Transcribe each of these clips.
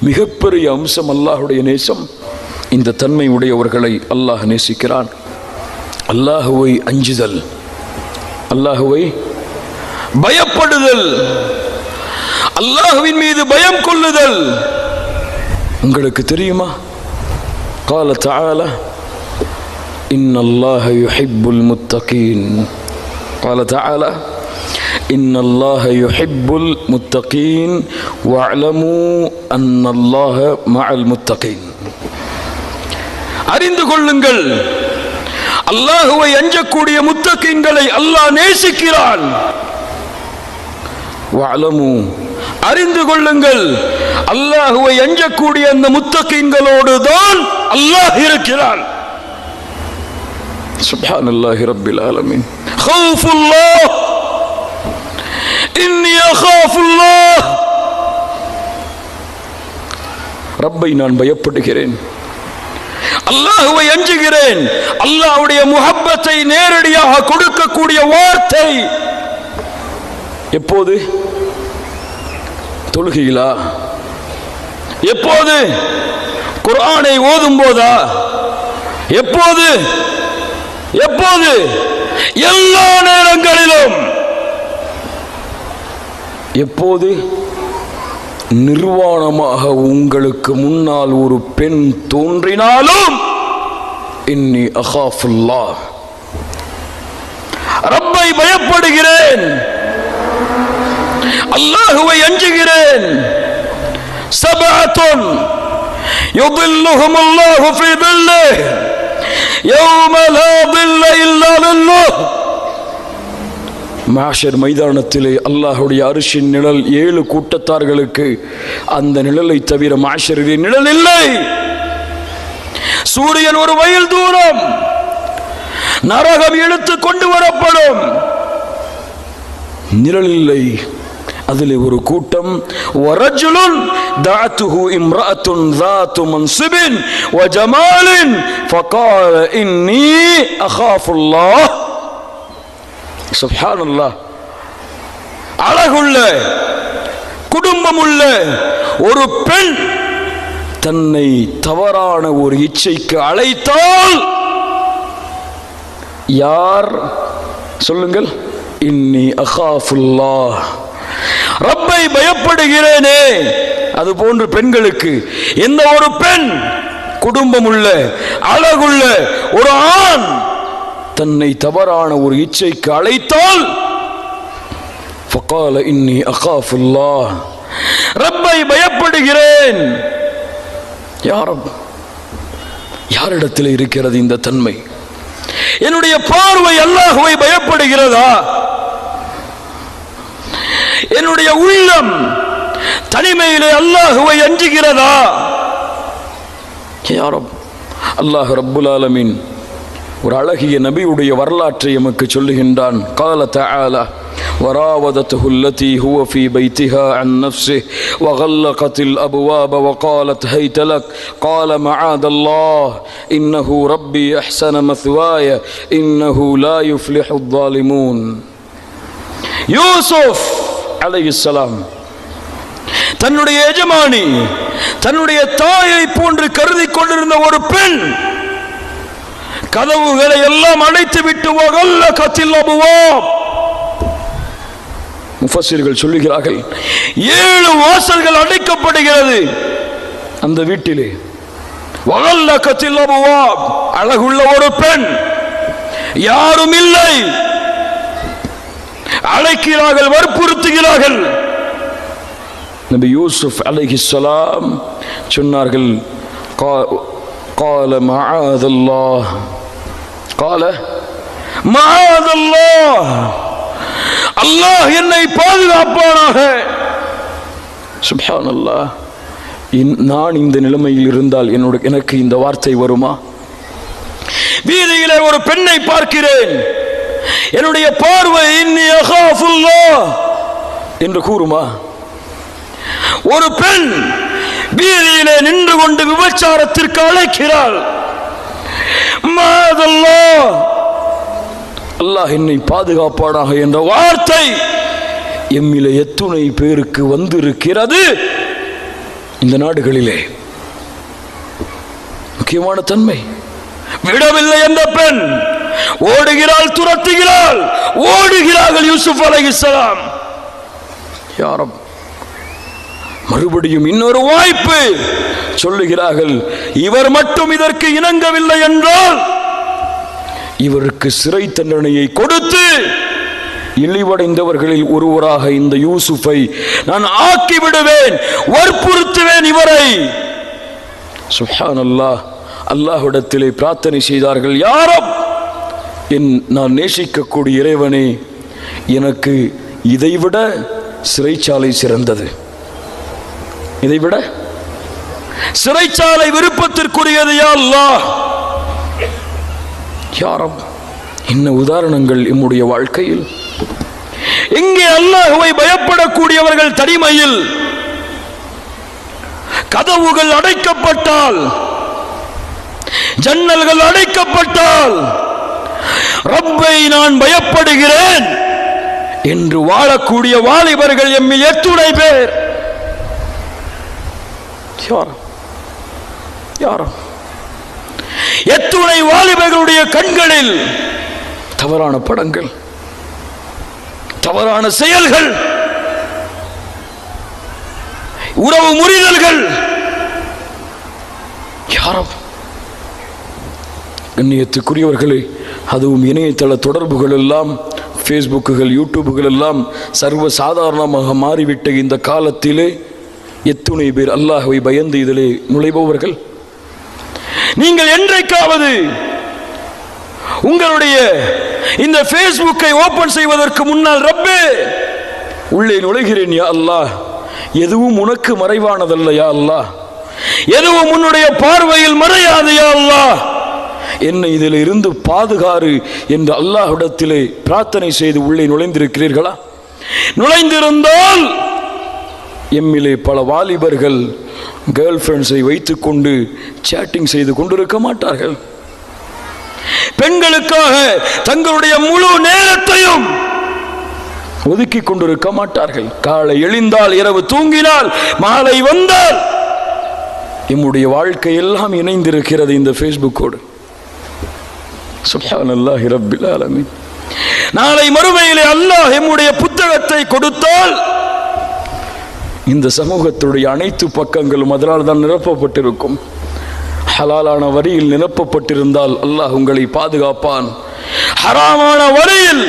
மிகப்பெரிய அம்சம் அல்லாஹுடைய நேசம் இந்த தன்மை உடையவர்களை அல்லாஹ் நேசிக்கிறான் அல்லாஹுவை அஞ்சுதல் அல்லாஹுவை பயப்படுதல் அல்லாஹுவின் மீது பயம் கொள்ளுதல் உங்களுக்கு தெரியுமா قال تعالى إن الله يحب المتقين قال تعالى إن الله يحب المتقين واعلموا أن الله مع المتقين அறிந்து கொள்ளுங்கள் அல்லாஹுவை அஞ்சக்கூடிய முத்தகீன்களை அல்லாஹ் நேசிக்கிறான் வஅலமு அறிந்து கொள்ளுங்கள் அல்லாஹுவை அஞ்சக்கூடிய அந்த முத்தகீன்களோடு தான் அல்லாஹ் இருக்கிறான் سبحان الله رب العالمين இன்னி அகாஃபுல்லா ரப்பை நான் பயப்படுகிறேன். அல்லாஹுவை அஞ்சுகிறேன். அல்லாஹுடைய முகப்பத்தை நேரடியாக கொடுக்கக்கூடிய வார்த்தை. எப்போது? தொழுகையிலா? எப்போது? குரானை ஓதும் போதா எப்போது? எப்போது? எல்லா நேரங்களிலும். எப்போது நிர்வாணமாக உங்களுக்கு முன்னால் ஒரு பெண் தோன்றினாலும் இன்னி அகாஃபுல்லா ரப்பை பயப்படுகிறேன் அல்லாஹுவை அஞ்சுகிறேன் சபஅத்துன் يظلهم الله في ظله يوم لا ظل إلا ظله மாஷர் மைதானத்திலே அல்லாஹுடைய அரிசின் நிழல் ஏழு கூட்டத்தார்களுக்கு அந்த நிழலை தவிர மாஷரின் நிழல் இல்லை. சூரியன் ஒரு வயல் தூரம். நரகம் இழுத்து கொண்டு வரப்படும். நிழல் இல்லை. அதில் ஒரு கூட்டம். வரஜுலுன் தாத்துஹு இம்ராத்துன் தாத்து மன்சிபின் வ ஜமாலின் ஃபகால இன்னி அகாஃபுல்லாஹ் சுஹானுல்லா அழகுள்ள குடும்பம் உள்ள ஒரு பெண் தன்னை தவறான ஒரு இச்சைக்கு அழைத்தால் யார்? சொல்லுங்கள். இன்னி அஹாஃபுல்லா ரப்பை பயப்படுகிறேனே. அது போன்று பெண்களுக்கு எந்த ஒரு பெண் குடும்பம் உள்ள அழகுள்ள ஒரு ஆண் தன்னை தவறான ஒரு இச்சைக்கு அழைத்தால் ஃபகால இன்னி அகாஃபுல்லா ரப்பை பயப்படுகிறேன். யாரும் யாரிடத்தில் இருக்கிறது இந்த தன்மை? என்னுடைய பார்வை அல்லாஹுவை பயப்படுகிறதா? என்னுடைய உள்ளம் தனிமையிலே அல்லாஹுவை அஞ்சுகிறதா? யாரம் அல்லாஹ் ரப்புல் ஆலமின் ஒரு அழகிய நபியுடைய வரலாற்றை எமக்கு சொல்லுகின்றான் قال تعالى وراودته التي هو في بيتها عن نفسه وغلقت الأبواب وقالت هيت لك قال معاذ الله إنه ربي أحسن مثواي إنه لا يفلح الظالمون யூசுப் அலைஹிஸ்ஸலாம் தன்னுடைய எஜமானி தன்னுடைய தாயை போன்று கருதி கொண்டிருந்த ஒரு பெண் கதவுகளை எல்லாம் அடைத்து விட்டு வகல்ல கத்தில் அபுவாம் முஃபஸிர்கள் சொல்லுகிறார்கள் ஏழு வாசல்கள் அடைக்கப்படுகிறது அந்த வீட்டிலே வகல்ல கத்தில் அபுவாம் அழகுள்ள ஒரு பெண் யாரும் இல்லை அழைக்கிறார்கள் வற்புறுத்துகிறார்கள் நபி யூசுப் அலைஹிஸ்ஸலாம் சொன்னார்கள் قا- قال معاذ الله கால மாதல்லா அல்லாஹ் என்னை பாதுகாப்பானாக. சுபானல்லா நான் இந்த நிலைமையில் இருந்தால் என்னோட எனக்கு இந்த வார்த்தை வருமா? வீதியிலே ஒரு பெண்ணை பார்க்கிறேன். என்னுடைய பார்வை என்று கூறுமா? ஒரு பெண் வீதியிலே நின்று கொண்டு விபச்சாரத்திற்கு அழைக்கிறாள். அல்லாஹ் என்னை பாதுகாப்பானாக என்ற வார்த்தை எம்மில எத்துணை பேருக்கு வந்திருக்கிறது. இந்த நாடுகளிலே முக்கியமான தன்மை விடவில்லை என்ற பெண் ஓடுகிறாள் துரத்துகிறாள் ஓடுகிறார்கள் யூசுப் அலைஹிஸ்ஸலாம் யாரும் மறுபடியும் இன்னொரு வாய்ப்பு சொல்லுகிறார்கள் இவர் மட்டும் இதற்கு இணங்கவில்லை என்றால் இவருக்கு சிறை தண்டனையை கொடுத்து இழிவடைந்தவர்களில் ஒருவராக இந்த யூசுஃபை நான் ஆக்கிவிடுவேன் வற்புறுத்துவேன் இவரை. சுஹான் அல்லாஹ் அல்லாஹ்விடத்திலே பிரார்த்தனை செய்தார்கள் யாரும் என் நான் நேசிக்கக்கூடிய இறைவனே எனக்கு இதைவிட சிறைச்சாலை சிறந்தது. இதைவிட சிறைச்சாலை விருப்பத்திற்குரியது அல்லா யாரம் என்ன உதாரணங்கள் நம்முடைய வாழ்க்கையில்? இங்கே அல்லாஹுவை பயப்படக்கூடியவர்கள் தனிமையில் கதவுகள் அடைக்கப்பட்டால் ஜன்னல்கள் அடைக்கப்பட்டால் ரப்பை நான் பயப்படுகிறேன் என்று வாழக்கூடிய வாலிபர்கள் எம்மில் எத்துணை பேர்? யாரும் யாரும் எத்துணை வாலிபர்களுடைய கண்களில் தவறான படங்கள் தவறான செயல்கள் உறவு முறிதல்கள். யாரும் கண்ணியத்துக்குரியவர்களே அதுவும் இணையதள தொடர்புகள் எல்லாம் ஃபேஸ்புக்குகள் யூடியூபுகள் எல்லாம் சர்வ சாதாரணமாக மாறிவிட்ட இந்த காலத்திலே எத்துணை பேர் அல்லாஹவை பயந்து இதிலே நுழைபவர்கள் நீங்கள் என்றைக்காவது உங்களுடைய இந்த ஃபேஸ்புக்கை ஓபன் செய்வதற்கு முன்னால் ரப்பே உள்ளே நுழைகிறேன் யா அல்லாஹ். எதுவும் உனக்கு மறைவானதல்ல யா அல்லாஹ். எதுவும் உன்னுடைய பார்வையில் மறையாது யா அல்லாஹ். என்னை இதில் இருந்து பாதுகாறு என்று அல்லாஹ்விடத்திலே பிரார்த்தனை செய்து உள்ளே நுழைந்திருக்கிறீர்களா? நுழைந்திருந்தால் எம்மிலே பல வாலிபர்கள் கேர்ள் ஃப்ரெண்ட்ஸை வைத்துக்கொண்டு சேட்டிங் செய்து கொண்டிருக்க மாட்டார்கள். பெண்களுக்காக தங்களுடைய முழு நேரத்தையும் ஒதுக்கி கொண்டிருக்க மாட்டார்கள். காலை எழுந்தால் இரவு தூங்கினால் மாலை வந்தால் எம்முடைய வாழ்க்கை எல்லாம் இணைந்திருக்கிறது இந்த ஃபேஸ்புக்கோடு சுப்ஹானல்லாஹி ரப்பில் ஆலமீன். நாளை மறுமையிலே அல்லாஹ் எம்முடைய புத்தகத்தை கொடுத்தால் இந்த சமூகத்துடைய அனைத்து பக்கங்களும் அதனால் தான் நிரப்பப்பட்டிருக்கும். ஹலாலான வரியில் நிரப்பப்பட்டிருந்தால் அல்லாஹ் உங்களை பாதுகாப்பான். ஹராமான வரியில்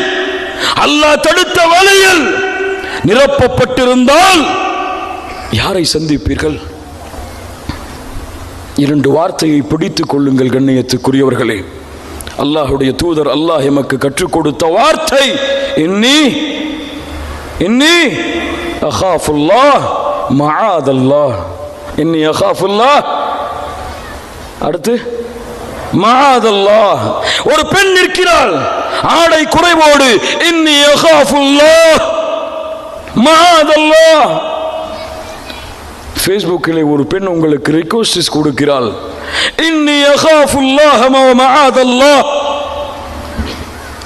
அல்லாஹ் தடுத்த வழியில் நிரப்பப்பட்டிருந்தால் யாரை சந்திப்பீர்கள்? இரண்டு வார்த்தையை பிடித்துக் கொள்ளுங்கள் கண்ணியத்துக்குரியவர்களே. அல்லாஹுடைய தூதர் அல்லாஹ் எமக்கு கற்றுக் கொடுத்த வார்த்தை இன்னி இன்னி அஹாஃபுல்லாஹ் மஆதல்லாஹ் இன்னி அஹாஃபுல்லாஹ். அடுத்து மஆதல்லாஹ் ஒரு பெண் நிற்கிறாள் ஆடை குறைவோடு இன்னி அஹாஃபுல்லாஹ் மஆதல்லாஹ் ஃபேஸ்புக்கில் ஒரு பெண் உங்களுக்கு ரிக்வஸ்ட் கொடுக்கிறாள் இன்னி அகாஃபுல்லாஹ மஆதல்லாஹ்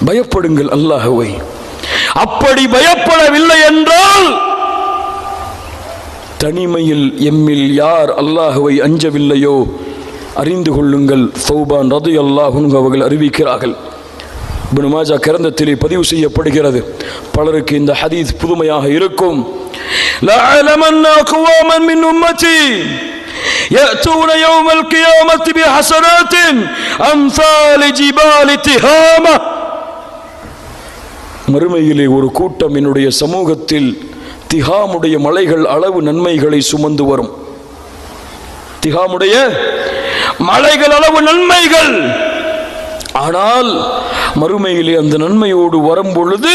பயப்படுங்கள் அல்லாஹ்வை. அப்படி பயப்படவில்லை என்றால் தனிமையில் எம்மில் யார் அல்லாஹுவை அஞ்சவில்லையோ அறிந்து கொள்ளுங்கள் சௌபான் ரது அல்லாஹுன் அவர்கள் அறிவிக்கிறார்கள் இப்னு மாஜா கிரந்தத்திலே பதிவு செய்யப்படுகிறது பலருக்கு இந்த ஹதீஸ் புதுமையாக இருக்கும் لأعلمن أقواما من أمتي يأتون يوم القيامة بحسنات أمثال جبال تهامة மறுமையிலே ஒரு கூட்டம் என்னுடைய சமூகத்தில் திகாமுடைய மலைகள் அளவு நன்மைகளை சுமந்து வரும். திகாமுடைய மலைகள் அளவு நன்மைகள். ஆனால் மறுமையிலே அந்த நன்மையோடு வரும் பொழுது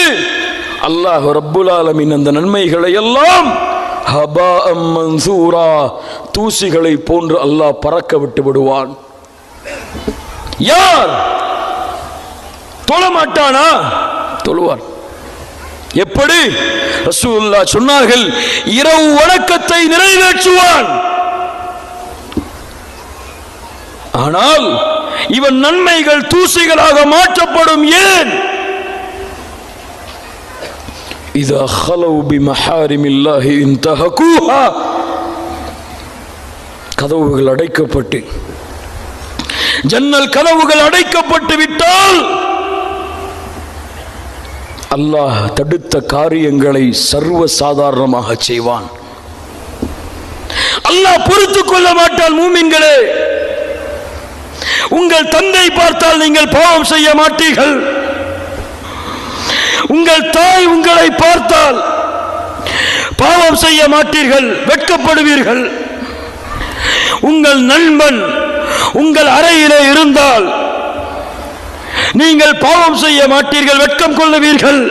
அல்லாஹ் ரப்புலாலமின் அந்த நன்மைகளை எல்லாம் ஹபா மன்சூரா தூசிகளை போன்று அல்லாஹ் பறக்க விட்டு விடுவான். யார்? தொழ மாட்டானா தொழுவார் எப்படி ரசூலுல்லாஹ் சொன்னார்கள் இரவு வணக்கத்தை நிறைவேற்றுவான் ஆனால் இவன் நன்மைகள் தூசிகளாக மாற்றப்படும் ஏன் إذا خلوا بمحارم الله انتهكوها கதவுகள் அடைக்கப்பட்டு ஜன்னல் கதவுகள் அடைக்கப்பட்டு விட்டால் அல்லாஹ் தடுத்த காரியங்களை சர்வ சாதாரணமாக செய்வான். அல்லாஹ் பொறுத்துக் கொள்ள மாட்டால் மூமின்களே. உங்கள் தந்தை பார்த்தால் நீங்கள் பாவம் செய்ய மாட்டீர்கள். உங்கள் தாய் உங்களை பார்த்தால் பாவம் செய்ய மாட்டீர்கள் வெட்கப்படுவீர்கள். உங்கள் நண்பன் உங்கள் அறையிலே இருந்தால் நீங்கள் பாவம் செய்ய மாட்டீர்கள் வெட்கம் கொள்ளுவீர்கள்.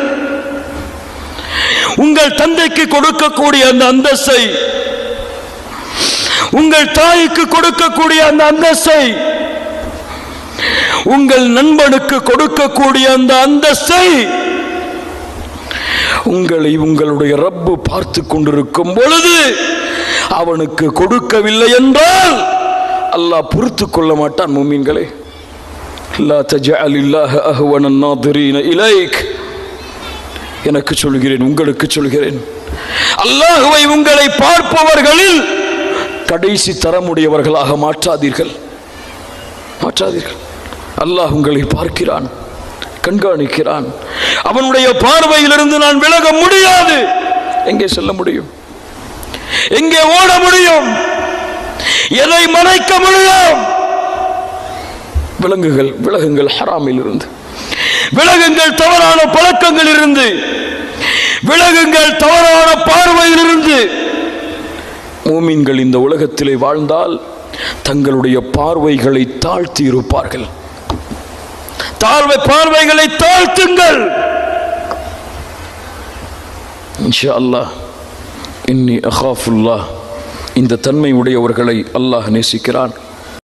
உங்கள் தந்தைக்கு கொடுக்கக்கூடிய அந்த அந்தஸ்தை உங்கள் தாய்க்கு கொடுக்கக்கூடிய அந்த அந்தஸ்தை உங்கள் நண்பனுக்கு கொடுக்கக்கூடிய அந்த அந்தஸ்தை உங்களை உங்களுடைய ரப்பு பார்த்து கொண்டிருக்கும் பொழுது அவனுக்கு கொடுக்கவில்லை என்றால் அல்லாஹ் பொறுத்து கொள்ள மாட்டான் முமீன்களே. லா தஜஅல் இல்லாஹ அஹ்வன நாதிரீன இலைக் எனக்கு சொல்கிறேன் உங்களுக்கு சொல்கிறேன். அல்லாஹுவை உங்களை பார்ப்பவர்களில் கடைசி தரமுடையவர்களாக மாற்றாதீர்கள். மாற்றாதீர்கள். அல்லாஹ் உங்களை பார்க்கிறான் கண்காணிக்கிறான். அவனுடைய பார்வையிலிருந்து நான் விலக முடியாது. எங்கே செல்ல முடியும்? எங்கே ஓட முடியும்? எதை மறைக்க முடியும்? விலங்குகள் விலகுங்கள் ஹராமில் இருந்து விலகுங்கள் தவறான பழக்கங்கள் இருந்து விலகுங்கள் தவறான பார்வையில் இருந்து மூமின்கள் இந்த உலகத்திலே வாழ்ந்தால் தங்களுடைய பார்வைகளை தாழ்த்தி இருப்பார்கள் தாழ்வை பார்வைகளை தாழ்த்துங்கள். இன்ஷா அல்லாஹ் இன்னி அஹாஃபுல்லாஹ் இந்த தன்மை உடையவர்களை அல்லாஹ் நேசிக்கிறான்.